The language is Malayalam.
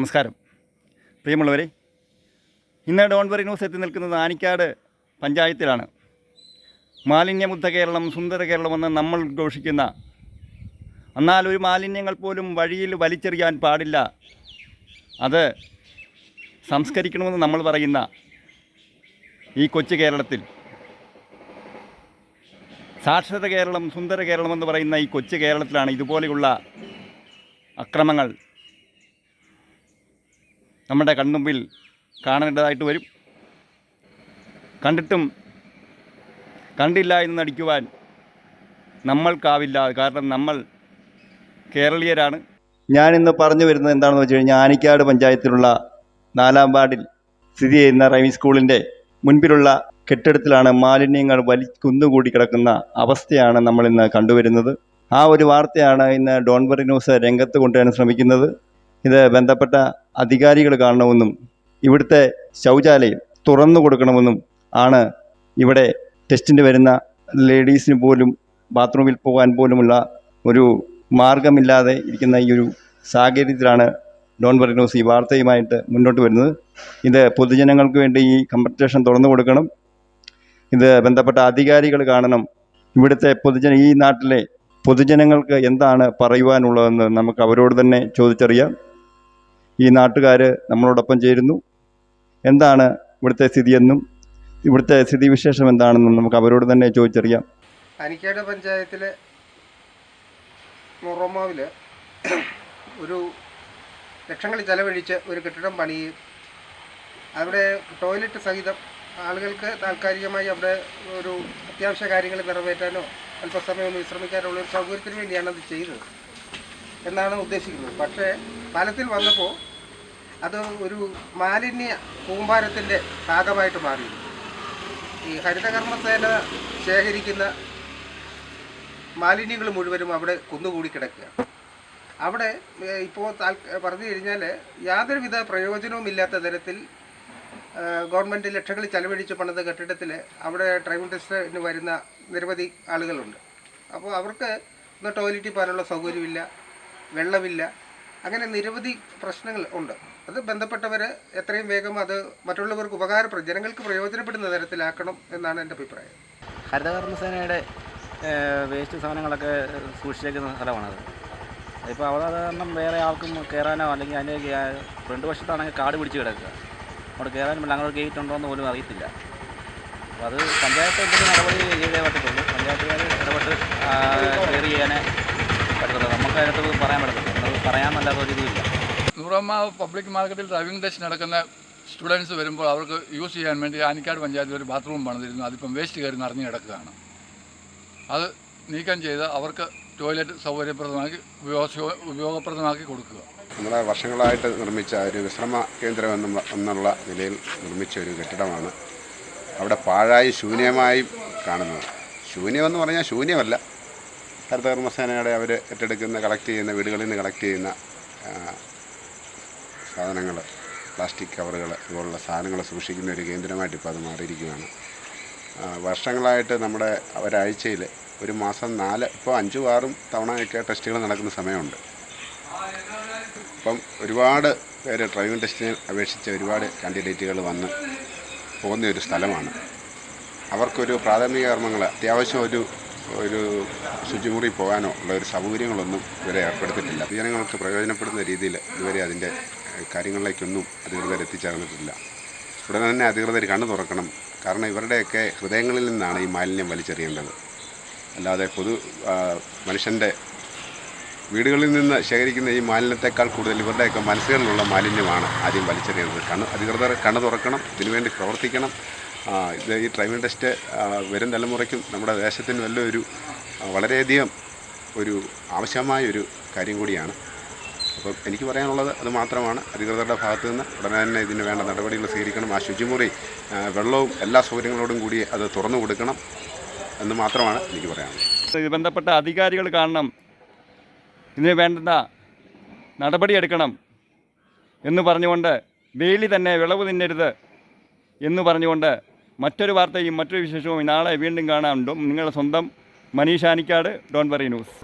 നമസ്കാരം. പ്രിയമുള്ളവരെ ഇന്ന് ഡോൺബറി ന്യൂസ് എത്തി നിൽക്കുന്നത് ആനിക്കാട് പഞ്ചായത്തിലാണ്. മാലിന്യമുദ്ധ കേരളം സുന്ദര കേരളം എന്ന് നമ്മൾ ഘോഷിക്കുന്ന എന്നാൽ ഒരു മാലിന്യങ്ങൾ പോലും വഴിയിൽ വലിച്ചെറിയാൻ പാടില്ല. അത് സംസ്കരിക്കണമെന്ന് നമ്മൾ പറയുന്ന ഈ കൊച്ചു കേരളത്തിൽ. സാക്ഷരത കേരളം സുന്ദര കേരളം എന്ന് പറയുന്ന ഈ കൊച്ചു കേരളത്തിലാണ് ഇതുപോലെയുള്ള അക്രമങ്ങൾ നമ്മുടെ കൺമുമ്പിൽ കാണേണ്ടതായിട്ട് വരും. കണ്ടിട്ടും കണ്ടില്ല എന്ന് നടിക്കുവാൻ നമ്മൾക്കാവില്ല. കാരണം നമ്മൾ കേരളീയരാണ്. ഞാനിന്ന് പറഞ്ഞു വരുന്നത് എന്താണെന്ന് വെച്ച് കഴിഞ്ഞാൽ ആനിക്കാട് പഞ്ചായത്തിലുള്ള നാലാം വാർഡിൽ സ്ഥിതി ചെയ്യുന്ന റൈവിംഗ് സ്കൂളിന്റെ മുൻപിലുള്ള കെട്ടിടത്തിലാണ് മാലിന്യങ്ങൾ വലി കുന്നുകൂടി കിടക്കുന്ന അവസ്ഥയാണ് നമ്മളിന്ന് കണ്ടുവരുന്നത്. ആ ഒരു വാർത്തയാണ് ഇന്ന് ഡോൺബറി ന്യൂസ് രംഗത്ത് കൊണ്ടുവരാൻ ശ്രമിക്കുന്നത്. ഇത് ബന്ധപ്പെട്ട അധികാരികൾ കാണണമെന്നും ഇവിടുത്തെ ശൗചാലയം തുറന്നു കൊടുക്കണമെന്നും ആണ് ഇവിടെ ടെസ്റ്റിന് വരുന്ന ലേഡീസിന് പോലും ബാത്റൂമിൽ പോകാൻ പോലുമുള്ള ഒരു മാർഗമില്ലാതെ ഇരിക്കുന്ന ഈ ഒരു സാഹചര്യത്തിലാണ് ഡോൺ ബർഗ്നോസ് ഈ വാർത്തയുമായിട്ട് മുന്നോട്ട് വരുന്നത്. ഇത് പൊതുജനങ്ങൾക്ക് വേണ്ടി ഈ കമ്പറ്റേഷൻ തുറന്നു കൊടുക്കണം. ഇത് ബന്ധപ്പെട്ട അധികാരികൾ കാണണം. ഇവിടുത്തെ പൊതുജന ഈ നാട്ടിലെ പൊതുജനങ്ങൾക്ക് എന്താണ് പറയുവാനുള്ളതെന്ന് നമുക്ക് അവരോട് തന്നെ ചോദിച്ചറിയാം. ഈ നാട്ടുകാർ നമ്മളോടൊപ്പം ചേരുന്നു. എന്താണ് ഇവിടുത്തെ സ്ഥിതിയെന്നും ഇവിടുത്തെ സ്ഥിതിവിശേഷം എന്താണെന്നും നമുക്ക് അവരോട് തന്നെ ചോദിച്ചറിയാം. അനിക്കാട് പഞ്ചായത്തിലെ മുറമാവിൽ ഒരു ലക്ഷങ്ങൾ ചെലവഴിച്ച് ഒരു കെട്ടിടം പണിയും. അവിടെ ടോയ്ലറ്റ് സഹിതം ആളുകൾക്ക് താൽക്കാലികമായി അവിടെ ഒരു അത്യാവശ്യ കാര്യങ്ങൾ നിറവേറ്റാനോ അല്പസമയം ഒന്ന് വിശ്രമിക്കാനോ ഉള്ള ഒരു സൗകര്യത്തിന് വേണ്ടിയാണ് അത് ചെയ്തത്. എന്നാണ് ഉദ്ദേശിക്കുന്നത്. പക്ഷേ ഫലത്തിൽ വന്നപ്പോൾ അത് ഒരു മാലിന്യ കൂമ്പാരത്തിന്റെ ഭാഗമായിട്ട് മാറി ഈ ഹരിതകർമ്മസേന ശേഖരിക്കുന്ന മാലിന്യങ്ങൾ മുഴുവനും അവിടെ കുന്നുകൂടി കിടക്കുകയാണ്. അവിടെ ഇപ്പോൾ പറഞ്ഞു കഴിഞ്ഞാൽ യാതൊരുവിധ പ്രയോജനവുമില്ലാത്ത തരത്തിൽ ഗവൺമെന്റ് ലക്ഷങ്ങൾ ചെലവഴിച്ച് പണിത കെട്ടിടത്തിൽ അവിടെ ഡ്രൈവിംഗ് ടെസ്റ്റിന് വരുന്ന നിരവധി ആളുകളുണ്ട്. അപ്പോൾ അവർക്ക് ഒന്ന് ടോയ്ലറ്റിൽ പോകാനുള്ള സൗകര്യമില്ല വെള്ളമില്ല അങ്ങനെ നിരവധി പ്രശ്നങ്ങൾ ഉണ്ട്. അത് ബന്ധപ്പെട്ടവർ എത്രയും വേഗം അത് മറ്റുള്ളവർക്ക് ഉപകാരപ്പെടും ജനങ്ങൾക്ക് പ്രയോജനപ്പെടുന്ന തരത്തിലാക്കണം എന്നാണ് എന്റെ അഭിപ്രായം. ഹരിതകർമ്മസേനയുടെ വേസ്റ്റ് സാധനങ്ങളൊക്കെ സൂക്ഷിച്ചേക്കുന്ന സ്ഥലമാണത്. ഇപ്പോൾ അവിടെ കാരണം വേറെ ആൾക്കും കയറാനോ അല്ലെങ്കിൽ അതിന്റെ രണ്ട് വശത്താണെങ്കിൽ കാട് പിടിച്ച് കിടക്കുക. അവിടെ കയറാനും പറ്റില്ല അങ്ങനെ ഗേറ്റ് ഉണ്ടോ എന്ന് പോലും അറിയത്തില്ല. അപ്പോൾ അത് പഞ്ചായത്ത് എന്തെങ്കിലും നടപടി ചെയ്തേ പറ്റത്തുള്ളൂ. പഞ്ചായത്തുകാർ ഇടപെട്ട് ക്ലിയർ ചെയ്യാനേ പറ്റത്തുള്ളൂ. നമുക്ക് അതിനകത്ത് പറയാൻ പറ്റത്തില്ല. പറയാമെന്നല്ലാതെ ഒരു നൂറമ്മ പബ്ലിക് മാർക്കറ്റിൽ ഡ്രൈവിംഗ് ടെസ്റ്റ് നടക്കുന്ന സ്റ്റുഡൻസ് വരുമ്പോൾ അവർക്ക് യൂസ് ചെയ്യാൻ വേണ്ടി ആനിക്കാട് പഞ്ചായത്തിൽ ഒരു ബാത്റൂം പണിതിരുന്നു. അതിപ്പം വേസ്റ്റ് കയറി നിറഞ്ഞു കിടക്കുകയാണ്. അത് നീക്കം ചെയ്ത് അവർക്ക് ടോയ്ലറ്റ് സൗകര്യപ്രദമാക്കി ഉപയോഗ ഉപയോഗപ്രദമാക്കി കൊടുക്കുക. നമ്മുടെ വർഷങ്ങളായിട്ട് നിർമ്മിച്ച ഒരു വിശ്രമ കേന്ദ്രം എന്ന എന്നുള്ള നിലയിൽ നിർമ്മിച്ച ഒരു കെട്ടിടമാണ് അവിടെ പാഴായി ശൂന്യമായി കാണുന്നത്. ശൂന്യമെന്ന് പറഞ്ഞാൽ ശൂന്യമല്ല. ഹരിതകർമ്മസേനയുടെ അവർ ഏറ്റെടുക്കുന്ന കളക്ട് ചെയ്യുന്ന വീടുകളിൽ നിന്ന് കളക്ട് ചെയ്യുന്ന സാധനങ്ങൾ പ്ലാസ്റ്റിക് കവറുകൾ ഇതുപോലുള്ള സാധനങ്ങൾ സൂക്ഷിക്കുന്ന ഒരു കേന്ദ്രമായിട്ട് ഇപ്പോൾ അത് മാറിയിരിക്കുകയാണ്. വർഷങ്ങളായിട്ട് നമ്മുടെ ഒരാഴ്ചയിൽ ഒരു മാസം നാല് ഇപ്പോൾ അഞ്ചും ആറും തവണയൊക്കെ ടെസ്റ്റുകൾ നടക്കുന്ന സമയമുണ്ട്. ഇപ്പം ഒരുപാട് പേര് ഡ്രൈവിംഗ് ടെസ്റ്റിന് അപേക്ഷിച്ച് ഒരുപാട് കാൻഡിഡേറ്റുകൾ വന്ന് പോകുന്ന ഒരു സ്ഥലമാണ്. അവർക്കൊരു പ്രാഥമിക കർമ്മങ്ങൾ അത്യാവശ്യം ഒരു ഒരു ശുചിമുറി പോകാനോ ഉള്ള ഒരു സൗകര്യങ്ങളൊന്നും ഇവരെ ഏർപ്പെടുത്തിയിട്ടില്ല. ജനങ്ങൾക്ക് പ്രയോജനപ്പെടുന്ന രീതിയിൽ ഇതുവരെ അതിന്റെ കാര്യങ്ങളിലേക്കൊന്നും അധികൃതർ എത്തിച്ചേർന്നിട്ടില്ല. ഉടനെ തന്നെ അധികൃതർ കണ്ണു തുറക്കണം. കാരണം ഇവരുടെയൊക്കെ ഹൃദയങ്ങളിൽ നിന്നാണ് ഈ മാലിന്യം വലിച്ചെറിയേണ്ടത്. അല്ലാതെ പൊതു മനുഷ്യന്റെ വീടുകളിൽ നിന്ന് ശേഖരിക്കുന്ന ഈ മാലിന്യത്തെക്കാൾ കൂടുതൽ ഇവരുടെയൊക്കെ മനസ്സുകളിലുള്ള മാലിന്യമാണ് ആദ്യം വലിച്ചെറിയുന്നത് കണ്ണ് അധികൃതർ കണ്ണു തുറക്കണം ഇതിനുവേണ്ടി പ്രവർത്തിക്കണം. ഇത് ഈ ഡ്രൈവിംഗ് ടെസ്റ്റ് വരും തലമുറയ്ക്കും നമ്മുടെ ദേശത്തിന് നല്ലൊരു വളരെയധികം ഒരു ആവശ്യമായ ഒരു കാര്യം കൂടിയാണ്. അപ്പം എനിക്ക് പറയാനുള്ളത് അത് മാത്രമാണ്. അധികൃതരുടെ ഭാഗത്തു നിന്ന് ഉടനെ തന്നെ ഇതിന് വേണ്ട നടപടികൾ സ്വീകരിക്കണം. ആ ശുചിമുറി വെള്ളവും എല്ലാ സൗകര്യങ്ങളോടും കൂടി അത് തുറന്നു കൊടുക്കണം എന്ന് മാത്രമാണ് എനിക്ക് പറയാനുള്ളത്. ഇത് ബന്ധപ്പെട്ട അധികാരികൾ കാണണം. ഇതിന് വേണ്ട നടപടിയെടുക്കണം എന്ന് പറഞ്ഞുകൊണ്ട് വേലി തന്നെ വിളവ് തിന്നരുത് എന്ന് പറഞ്ഞുകൊണ്ട് മറ്റൊരു വാർത്തയും മറ്റൊരു വിശേഷവും നാളെ വീണ്ടും കാണാം. നിങ്ങളുടെ സ്വന്തം Maneesh Anikkad don't worry news.